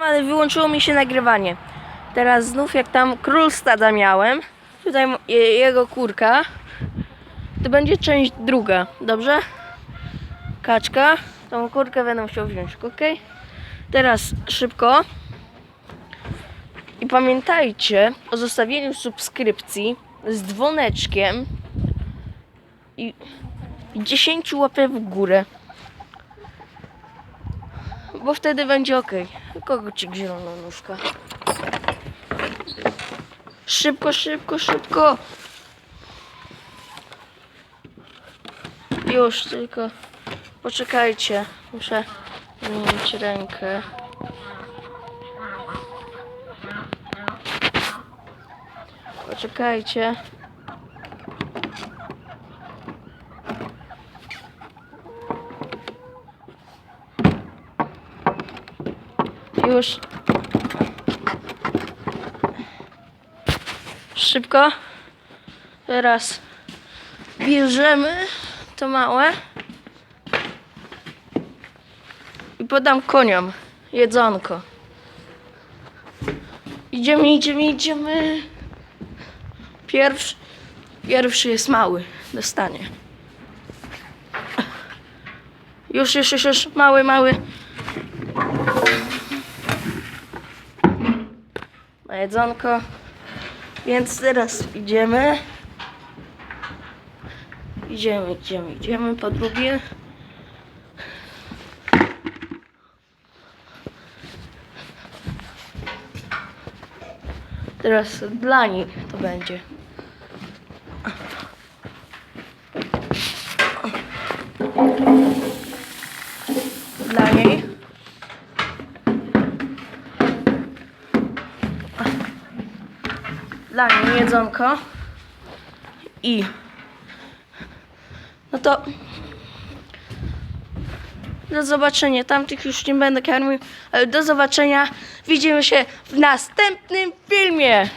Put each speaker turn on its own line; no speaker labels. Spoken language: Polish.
Ale wyłączyło mi się nagrywanie. Teraz znów jak tam król stada miałem, tutaj jego kurka, to będzie część druga, dobrze? Kaczka, tą kurkę będę musiał wziąć, ok? Teraz szybko. I pamiętajcie o zostawieniu subskrypcji z dzwoneczkiem i 10 łapek w górę. Bo wtedy będzie ok. Kogocik zielona nóżka. Szybko, szybko, szybko. Już tylko poczekajcie. Muszę zmienić rękę. Poczekajcie. Już. Szybko. Teraz bierzemy to małe i podam koniom jedzonko. Idziemy, idziemy, idziemy. Pierwszy, pierwszy jest mały. Dostanie. Już, już, już, już. Mały, mały. Ma jedzonko. Więc teraz idziemy. Idziemy, idziemy, idziemy po drugie. Teraz dla nich to będzie. Dla niej. Dla niej jedzonko. I no to do zobaczenia. Tamtych już nie będę karmił, ale do zobaczenia. Widzimy się w następnym filmie.